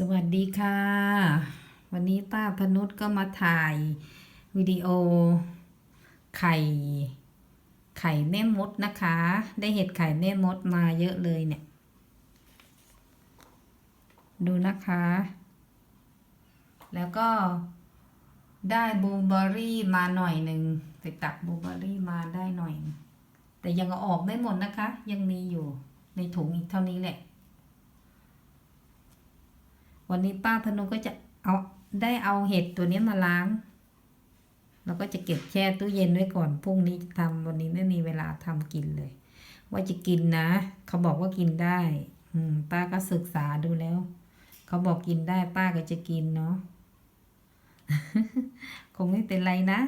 สวัสดีค่ะ วันนี้ป้าพนุชก็มาถ่ายวิดีโอ ไข่ ไข่แม่มดนะคะ ได้เห็ดไข่แม่มดมาเยอะเลยเนี่ย ดูนะคะ แล้วก็ได้บลูเบอร์รี่มาหน่อยหนึ่งไปตักบลูเบอร์รี่มาได้หน่อย แต่ยังอออกไม่หมดนะคะ ยังมีอยู่ในถุงอีกเท่านี้แหละ วันนี้ป้าพนุก็จะเอาได้เอาเห็ดตัวนี้มาล้าง แล้วก็จะเก็บแช่ตู้เย็นไว้ก่อนพรุ่งนี้จะทำวันนี้ไม่มีเวลาทำกินเลย ว่าจะกินนะ เขาบอกว่ากินได้ อืม ป้าก็ศึกษาดูแล้ว เขาบอกกินได้ป้าก็จะกินเนาะคงไม่เป็นไรนะ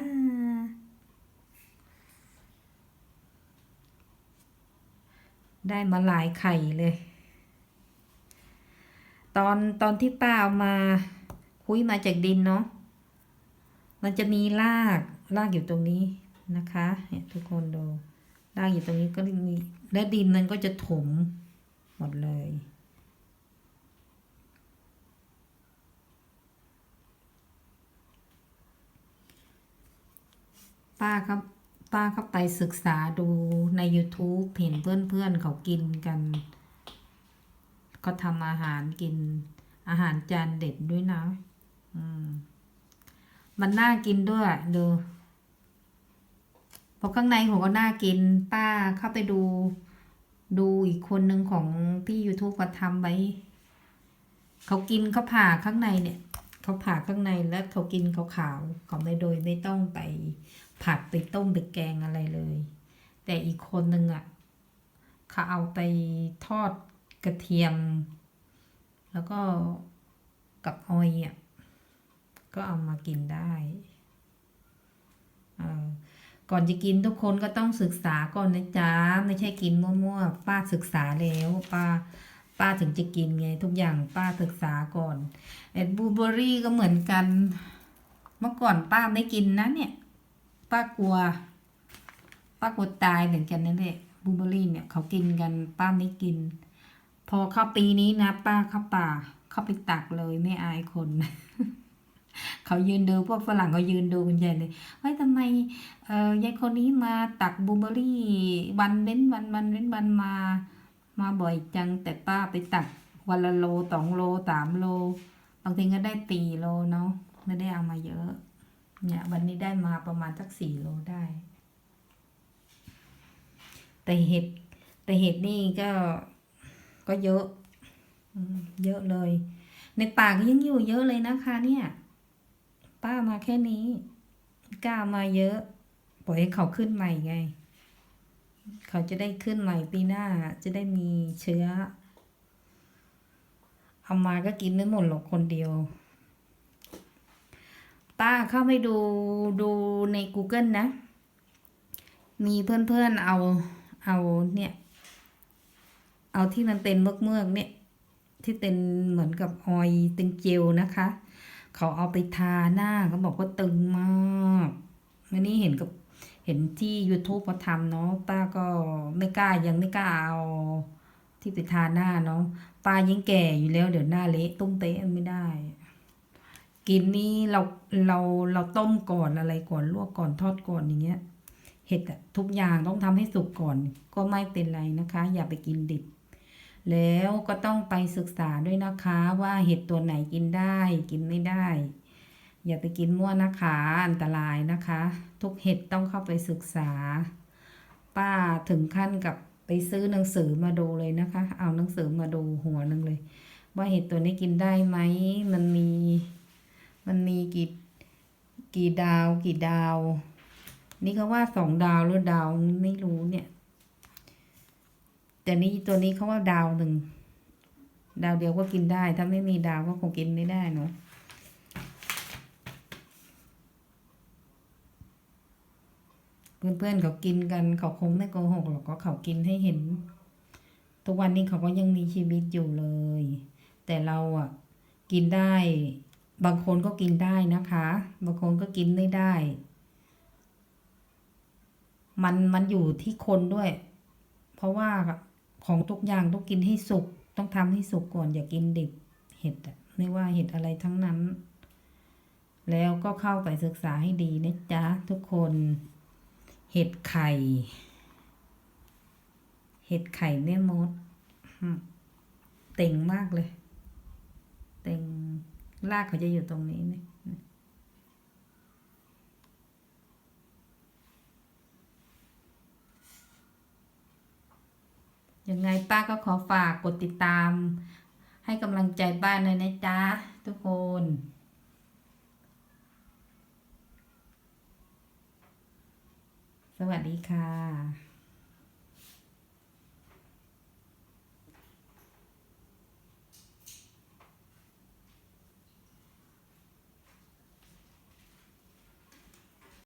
ได้มาหลายไข่เลย ตอนตอนที่ป้าเอามาคุยมาจากดินเนาะมันจะมีรากรากอยู่ตรงนี้นะคะเนี่ยทุกคนดูรากอยู่ตรงนี้ก็มีและดินมันก็จะถมหมดเลย ป้าครับป้าเข้าไปศึกษาดูใน YouTube เห็นเพื่อนๆเขากินกัน ก็ทำอาหารกินอาหารจานเด็ดด้วยนะ อืม มันน่ากินด้วย ดูพราะข้างในผมก็น่ากิน ป้าเข้าไปดู ดูอีกคนหนึ่งของพี่ YouTube ก็ทำไว้เขากินเขาผ่าข้างในเนี่ย เขาผ่าข้างในแล้วเขากินขาวๆเขาไม่โดยไม่ต้องไปผัดไปต้มไปแกงอะไรเลย แต่อีกคนหนึ่งอะเขาเอาไปทอด กระเทียม แล้วก็กับออยอะก็เอามากินได้ก่อนจะกินทุกคนก็ต้องศึกษาก่อนนะจ๊ะไม่ใช่กินมั่วๆป้าศึกษาแล้วป้าป้าถึงจะกินไง ทุกอย่างป้าศึกษาก่อนเอ็ดบูเบอรี่ก็เหมือนกัน เมื่อก่อนป้าไม่กินนะเนี่ย ป้ากลัว ป้ากลัวตายเหมือนกันนั่นแหละบูเบอรี่เนี่ยเขากินกันป้าไม่กิน พอเข้าปีนี้นะป้าเข้าป่า เข้าไปตักเลยไม่อายคนเขายืนดูพวกฝรั่งเขายืนดูกันใหญ่เลยเฮ้ยทำไมเออยายคนนี้มาตักบลูเบอร์รี่วันเว้นวันวันเว้นวันมา มาบ่อยจังแต่ป้าไปตักวันละโลสองโลสามโล บางทีก็ได้ตีโลเนาะไม่ได้เอามาเยอะ เนี่ยวันนี้ได้มาประมาณสักสี่โลได้ แต่เห็ดแต่เห็ดนี่ก็ ก็เยอะเยอะเลย ในป่าก็ยังอยู่เยอะเลยนะคะเนี่ย ป้ามาแค่นี้กล้ามาเยอะปล่อยให้เขาขึ้นใหม่ไง เขาจะได้ขึ้นใหม่ปีหน้าจะได้มีเชื้อเอามาก็กินไม่หมดหรอกคนเดียว ป้าเข้าไปดูดูใน Google นะ มีเพื่อนๆเอาเอาเนี่ย เอาที่มันเป็นเมือกเมือกเนี่ยที่เป็นเหมือนกับออยเป็นเจลนะคะ เขาเอาไปทาหน้าเขาบอกว่าตึงมากอันนี้เห็นกับเห็นที่ YouTube เขาทำเนาะป้าก็ไม่กล้ายังไม่กล้าเอาที่ไปทาหน้าเนาะป้ายิ่งแก่อยู่แล้วเดี๋ยวหน้าเละตุ้มเป๊ะไม่ได้ กินนี่เราเราเราต้มก่อนอะไรก่อนลวกก่อนทอดก่อนอย่างเงี้ยเห็ดอะทุกอย่างต้องทำให้สุกก่อนก็ไม่เป็นไรนะคะ อย่าไปกินดิบ แล้วก็ต้องไปศึกษาด้วยนะคะว่าเห็ดตัวไหนกินได้กินไม่ได้ อย่าไปกินมั่วนะคะ อันตรายนะคะ ทุกเห็ดต้องเข้าไปศึกษา ป้าถึงขั้นกับไปซื้อหนังสือมาดูเลยนะคะ เอาหนังสือมาดูหัวหนึ่งเลย ว่าเห็ดตัวนี้กินได้ไหมมันมี มันมีกี่กี่ดาวกี่ดาว นี่เขาว่าสองดาวหรือดาวไม่รู้เนี่ย แต่นี่ตัวนี้เขาว่าดาวหนึ่ง ดาวเดียวก็กินได้ ถ้าไม่มีดาวก็คงกินไม่ได้เนาะเพื่อนๆเขากินกันเขาคงไม่โกหกหรอกก็เขากินให้เห็น ทุกวันนี้เขาก็ยังมีชีวิตอยู่เลย แต่เราอะ กินได้ บางคนก็กินได้นะคะ บางคนก็กินไม่ได้ มันมันอยู่ที่คนด้วย เพราะว่า ของทุกอย่างต้องกินให้สุก ต้องทำให้สุกก่อนอย่ากินดิบเห็ดไม่ว่าเห็ดอะไรทั้งนั้น แล้วก็เข้าไปศึกษาให้ดีนะจ๊ะทุกคน เห็ดไข่ เห็ดไข่แม่มดเต่งมากเลย เต่งรากเขาจะอยู่ตรงนี้เนี่ย ยังไงป้าก็ขอฝากกดติดตาม ให้กำลังใจป้าหน่อยนะจ๊ะ ทุกคนสวัสดีค่ะ